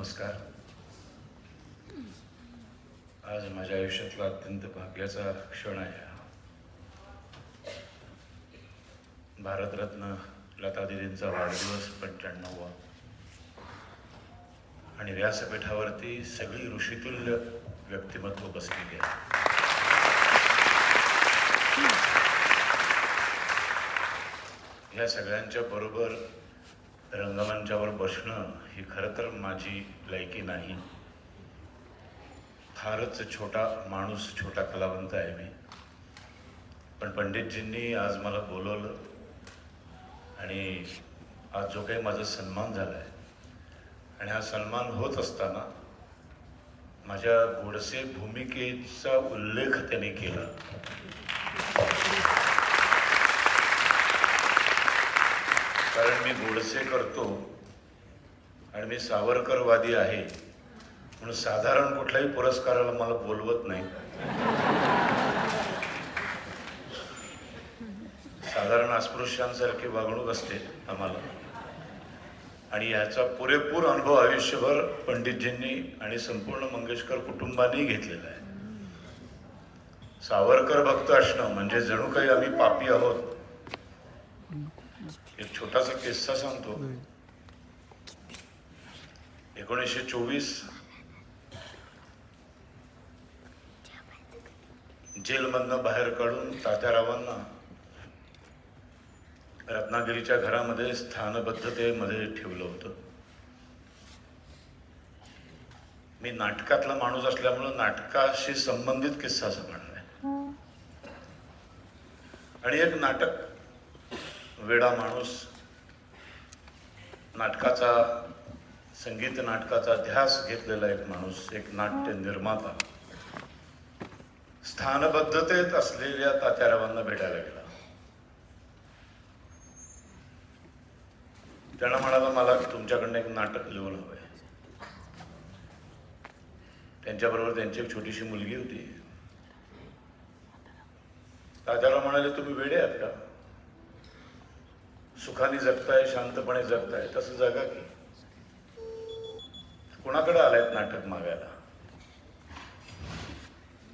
नमस्कार. आज माझ्या आयुष्यातला अत्यंत भाग्याचा क्षण आहे हा. भारतरत्न लता दिदींचा वाढदिवस पंच्याण्णववा. आणि व्यासपीठावरती सगळी ऋषितुल्य व्यक्तिमत्व बसलेली आहे. या सगळ्यांच्या बरोबर रंगमंचावर बसणं ही खरं तर माझी लायकी नाही. फारच छोटा माणूस छोटा कलावंत आहे मी. पण पंडितजींनी आज मला बोलवलं आणि आज जो काही माझा सन्मान झाला आहे आणि हा सन्मान होत असताना माझ्या गोडसे भूमिकेचा उल्लेख त्यांनी केला. कारण मी गोडसे करतो आणि मी सावरकरवादी आहे. म्हणून साधारण कुठल्याही पुरस्काराला मला बोलवत नाही. साधारण अस्पृश्यांसारखी वागणूक असते आम्हाला. आणि याचा पुरेपूर अनुभव आयुष्यभर पंडितजींनी आणि संपूर्ण मंगेशकर कुटुंबानेही घेतलेला आहे. सावरकर भक्त असणं म्हणजे जणू काही आम्ही पापी आहोत. एक छोटासा किस्सा सांगतो. एकोणीसशे चोवीस जेलमधनं बाहेर काढून तात्यारावांना रत्नागिरीच्या घरामध्ये स्थानबद्धतेमध्ये ठेवलं होतं. मी नाटकातला माणूस असल्यामुळं नाटकाशी संबंधित किस्सा सांगणार आहे. आणि एक नाटक वेडा माणूस नाटकाचा संगीत नाटकाचा ध्यास घेतलेला एक माणूस एक नाट्य निर्माता. स्थानबद्धतेत असलेल्या तात्यारावांना भेटायला गेला. त्यानं म्हणाला मला तुमच्याकडनं एक नाटक लिहून आहे. त्यांच्याबरोबर त्यांची एक छोटीशी मुलगी होती. तात्याराव म्हणाले तुम्ही वेडे आहात का? सुखाने जगताय शांतपणे जगताय तसं जगा की. कुणाकडे आलायत नाटक मागायला?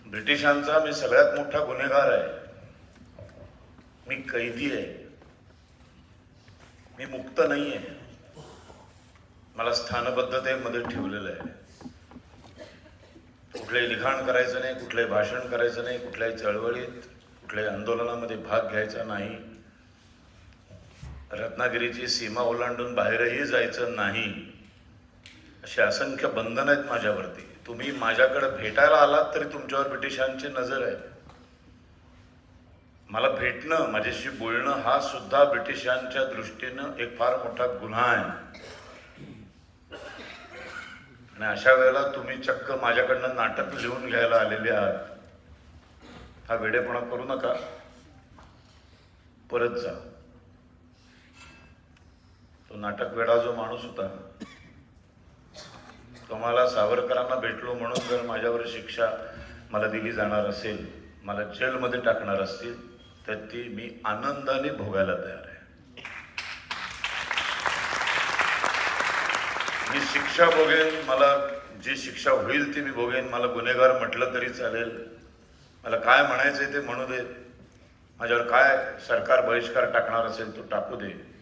ब्रिटिशांचा मी सगळ्यात मोठा गुन्हेगार आहे. मी कैदी आहे. मी मुक्त नाही आहे. मला स्थानबद्धतेमध्ये ठेवलेलं आहे. कुठलंही लिखाण करायचं नाही कुठलंही भाषण करायचं नाही कुठल्याही चळवळीत कुठल्याही आंदोलनामध्ये भाग घ्यायचा नाही. रत्नागिरीची सीमा ओलांडून बाहेरही जायचं नाही. असे असंख्य बंधनं आहेत माझ्यावरती. तुम्ही माझ्याकडे भेटायला आलात तरी तुमच्यावर ब्रिटिशांची नजर आहे. मला भेटणं माझ्याशी बोलणं हा सुद्धा ब्रिटिशांच्या दृष्टीनं एक फार मोठा गुन्हा आहे. आणि अशा वेळेला तुम्ही चक्क माझ्याकडनं नाटक लिहून घ्यायला आलेले आहात. हा वेडेपणा करू नका. परत जा. तो नाटक वेळा जो माणूस होता तो मला सावरकरांना भेटलो म्हणून जर माझ्यावर शिक्षा मला दिली जाणार असेल मला जेलमध्ये टाकणार असतील तर ती मी आनंदाने भोगायला तयार आहे. मी शिक्षा भोगेन मला जी शिक्षा होईल ती मी भोगेन मला गुन्हेगार म्हटलं तरी चालेल. मला काय म्हणायचंय ते म्हणू दे. माझ्यावर काय सरकार बहिष्कार टाकणार असेल तो टाकू दे.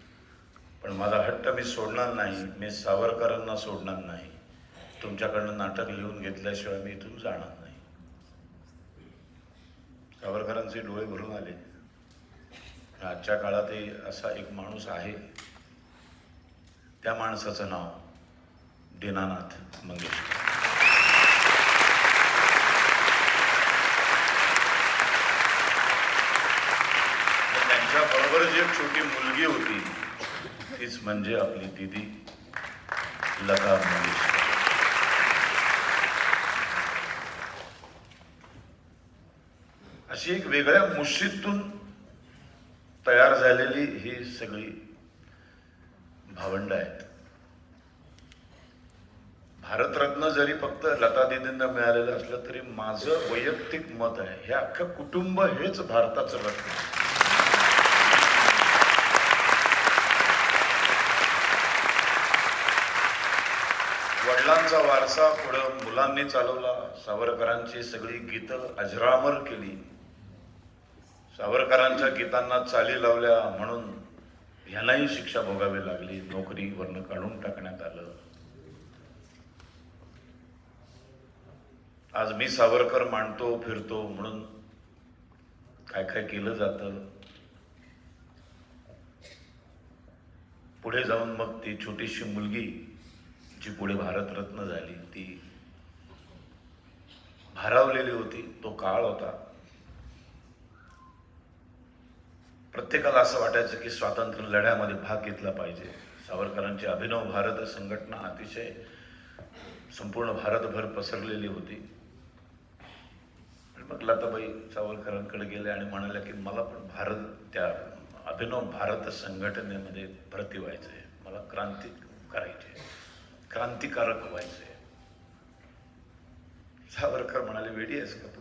पण माझा हट्ट मी सोडणार नाही मी सावरकरांना सोडणार नाही. तुमच्याकडनं नाटक लिहून घेतल्याशिवाय मी इथून जाणार नाही. सावरकरांचे डोळे भरून आले. आजच्या काळातही असा एक माणूस आहे. त्या माणसाचं नाव दीनानाथ मंगेशकर. तर त्यांच्या बरोबर जी एक छोटी मुलगी होती तीच म्हणजे आपली दिदी लता मंगेशकर. अशी एक वेगळ्या मुशीतून तयार झालेली ही सगळी भावंड आहेत. भारतरत्न जरी फक्त लता दिदींना मिळालेलं असलं तरी माझं वैयक्तिक मत आहे हे अख्खं कुटुंब हेच भारताचं रत्न आहे. वडिलांचा वारसा पुढं मुलांनी चालवला. सावरकरांची सगळी गीतं अजरामर केली. सावरकरांच्या गीतांना चाली लावल्या म्हणून ह्यांनाही शिक्षा भोगावी लागली. नोकरीवरनं काढून टाकण्यात आलं. आज मी सावरकर मांडतो फिरतो म्हणून काय काय केलं जातं? पुढे जाऊन मग ती छोटीशी मुलगी जी पुढे भारतरत्न झाली ती भारावलेली होती तो काळ होता. प्रत्येकाला असं वाटायचं की स्वातंत्र्य लढ्यामध्ये भाग घेतला पाहिजे. सावरकरांची अभिनव भारत संघटना अतिशय संपूर्ण भारतभर पसरलेली होती. मग लताबाई सावरकरांकडे गेले आणि म्हणाल्या की मला पण भारत त्या अभिनव भारत संघटनेमध्ये भरती व्हायचं आहे मला क्रांती करायची आहे क्रांतिकारक व्हायचं आहे सावरकर म्हणाले वेडी आहेस का तू?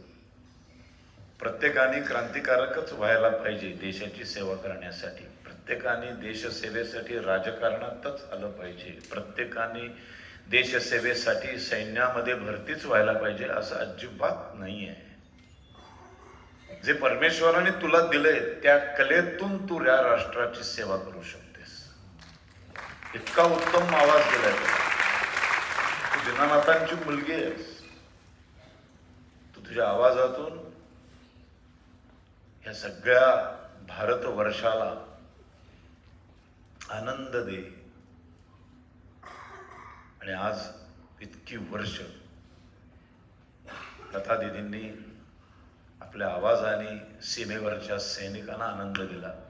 प्रत्येकाने क्रांतिकारकच व्हायला पाहिजे देशाची सेवा करण्यासाठी. प्रत्येकाने देशसेवेसाठी राजकारणातच आलं पाहिजे. प्रत्येकाने देशसेवेसाठी सैन्यामध्ये भरतीच व्हायला पाहिजे असं अजिबात नाही आहे जे परमेश्वराने तुला दिलंय त्या कलेतून तू या राष्ट्राची सेवा करू शकतेस. इतका उत्तम आवाज दिलाय तुला तू मुलगी आहेस. तू तुझ्या आवाजातून या सगळ्या भारतवर्षाला आनंद दे. आणि आज इतकी वर्ष लता दिदींनी आपल्या आवाजाने सीमेवरच्या सैनिकांना आनंद दिला.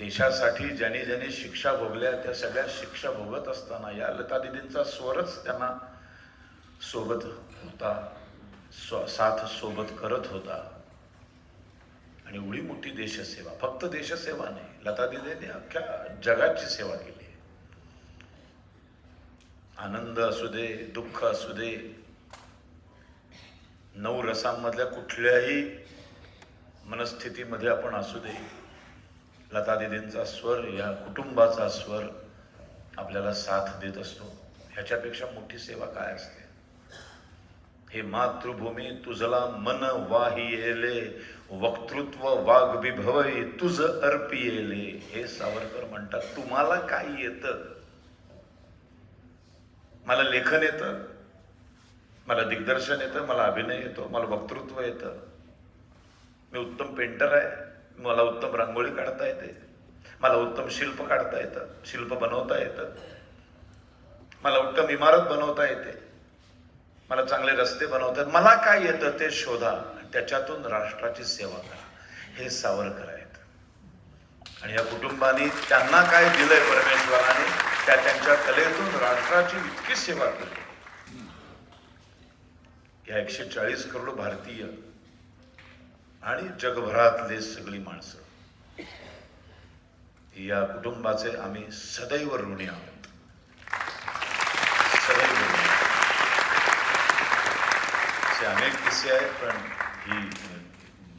देशासाठी ज्यांनी ज्यांनी शिक्षा भोगल्या त्या सगळ्या शिक्षा भोगत असताना या लता दिदींचा स्वरच त्यांना सोबत होता स्व साथ सोबत करत होता. आणि एवढी मोठी देशसेवा फक्त देशसेवा नाही लता दिदींनी अख्ख्या जगाची सेवा केली. आनंद असू दे दुःख असू दे नऊ रसांमधल्या कुठल्याही मनस्थितीमध्ये आपण असू दे लता दिदींचा स्वर या कुटुंबाचा स्वर आपल्याला साथ देत असतो. ह्याच्यापेक्षा मोठी सेवा काय असते? हे मातृभूमी तुझला मन वाहियेले वक्तृत्व वाघ तुझ अर्पियेले. हे सावरकर म्हणतात तुम्हाला काय येतं? मला लेखन येतं मला दिग्दर्शन येतं मला अभिनय येतो मला वक्तृत्व येतं. मी उत्तम पेंटर आहे. मला उत्तम रांगोळी काढता येते. मला उत्तम शिल्प काढता येतं. शिल्प बनवता येतं. मला उत्तम इमारत बनवता येते. मला चांगले रस्ते बनवतात. मला काय येतं ते शोधा. त्याच्यातून राष्ट्राची सेवा करा. हे सावरकर आहेत. आणि या कुटुंबाने त्यांना काय दिलंय परमेश्वराने त्या त्यांच्या कलेतून राष्ट्राची इतकी सेवा केली. या एकशे चाळीस करोड भारतीय आणि जगभरातले सगळी माणसं. या कुटुंबाचे आम्ही सदैव ऋणी आहोत. सदैव ऋणी असे अनेक किस्से आहेत पण ही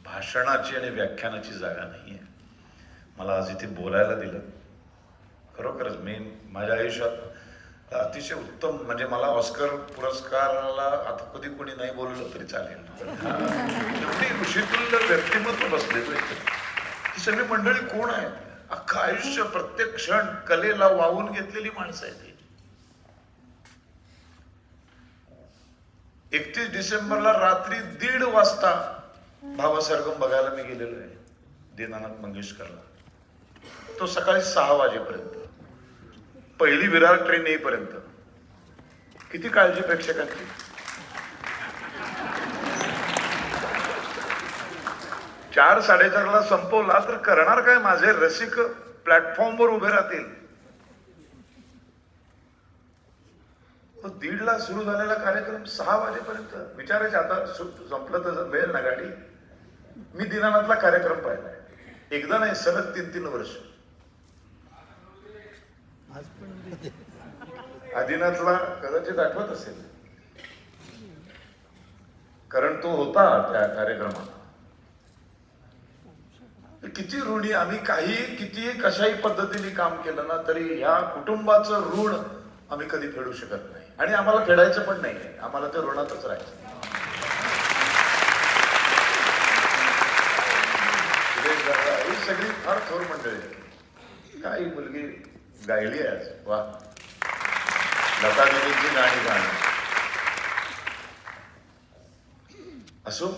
भाषणाची आणि व्याख्यानाची जागा नाही आहे मला आज इथे बोलायला दिलं. खरोखरच मी माझ्या आयुष्यात अतिशय उत्तम म्हणजे मला ऑस्कर पुरस्काराला आता कधी कोणी नाही बोललं तरी चालेल. एवढी ऋषितुल्य व्यक्तिमत्व बसलेलं ही सगळी मंडळी कोण आहेत? अख्खं आयुष्य प्रत्येक क्षण कलेला वाहून घेतलेली माणसं आहेत ती. एकतीस डिसेंबरला रात्री दीड वाजता भावासरगम बघायला मी गेलेलो आहे दीनानाथ मंगेशकरला. तो सकाळी सहा वाजेपर्यंत. पहिली विरार ट्रेन येईपर्यंत. किती काळजी प्रेक्षकांची? चार साडेचारला संपवला तर करणार काय माझे रसिक प्लॅटफॉर्मवर उभे राहतील? तो दीडला सुरू झालेला कार्यक्रम सहा वाजेपर्यंत. विचारायचे आता सु- संपलं तर मिळेल ना गाडी? मी दिनानाथला कार्यक्रम पाहिलाय. एकदा नाही सलग तीन तीन वर्ष. आदिनाथला कदाचित आठवत असेल. कारण तो होता त्या कार्यक्रमात. किती ऋणी आम्ही काही किती कशाही पद्धतीने काम केलं ना तरी या कुटुंबाचं ऋण आम्ही कधी फेडू शकत नाही. आणि आम्हाला फेडायचं पण नाही आम्हाला ते ऋणातच राहायचं. ही सगळी फार थोर मंडळी. काही मुलगी गायली आज वा लता दिदींची गाणी गाणं असो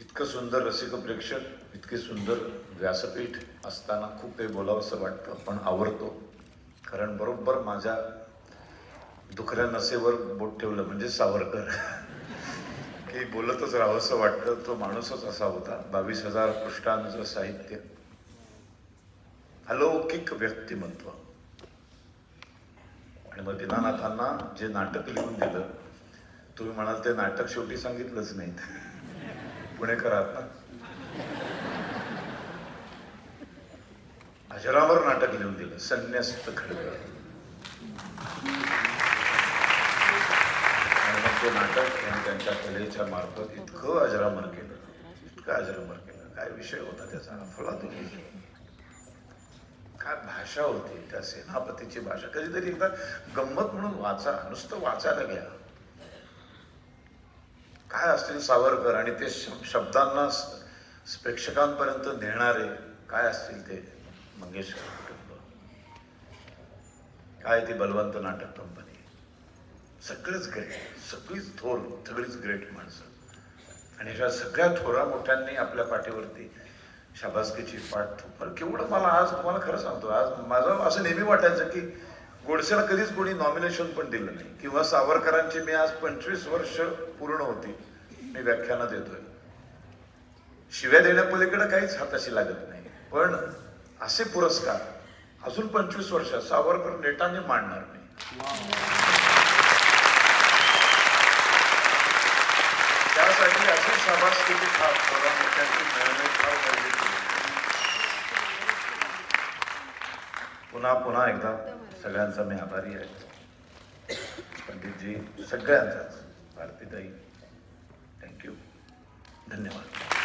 इतकं सुंदर रसिक प्रेक्षक इतके सुंदर व्यासपीठ असताना खूप काही बोलावंसं वाटतं पण आवडतो कारण बरोबर माझ्या दुखऱ्या नसेवर बोट ठेवलं म्हणजे सावरकर. की बोलतच राहावंसं वाटतं तो माणूसच असा होता. बावीस हजार पृष्ठांचं साहित्य. अलौकिक व्यक्तिमत्व. आणि मग दिनानाथांना जे नाटक लिहून दिलं तुम्ही म्हणाल ते नाटक शेवटी सांगितलंच नाही. पुणेकर आहात ना हजरावर नाटक लिहून दिलं संन्यास्त खडकर आणि मग ते नाटक त्यांनी त्यांच्या कलेच्या मार्फत इतकं अजरामर केलं इतकं अजरामर केलं. काय विषय होता त्याचा? अफलातून काय भाषा होती त्या सेनापतीची भाषा? कधीतरी एकदा गंमत म्हणून वाचा नुसतं वाचायला घ्या. काय असतील सावरकर आणि ते शब्दांना प्रेक्षकांपर्यंत नेणारे काय असतील ते? मंगेशकर कुटुंब. काय ती बलवंत नाटक कंपनी सगळेच ग्रेट सगळीच थोर सगळीच ग्रेट माणसं. आणि अशा सगळ्या थोरा मोठ्यांनी आपल्या पाठीवरती शाबासकीची पाठ ठोपर केवढं मला आज तुम्हाला खरं सांगतो आज माझं असं नेहमी वाटायचं की गोडसेला कधीच कोणी नॉमिनेशन पण दिलं नाही. किंवा सावरकरांची मी आज पंचवीस वर्ष पूर्ण होती मी व्याख्यानं देतोय. शिव्या देण्यापलीकडे काहीच हाताशी लागत नाही. पण असे पुरस्कार अजून पंचवीस वर्ष सावरकर नेटाने मांडणार नाही. त्यासाठी अशी शाबासकीची थाप थोडा मोठ्यांची मिळणे फार गरजेची पुन्हा पुन्हा एकदा सगळ्यांचा मी आभारी आहे. पंडितजी सगळ्यांचाच. भारतीताई थँक्यू धन्यवाद.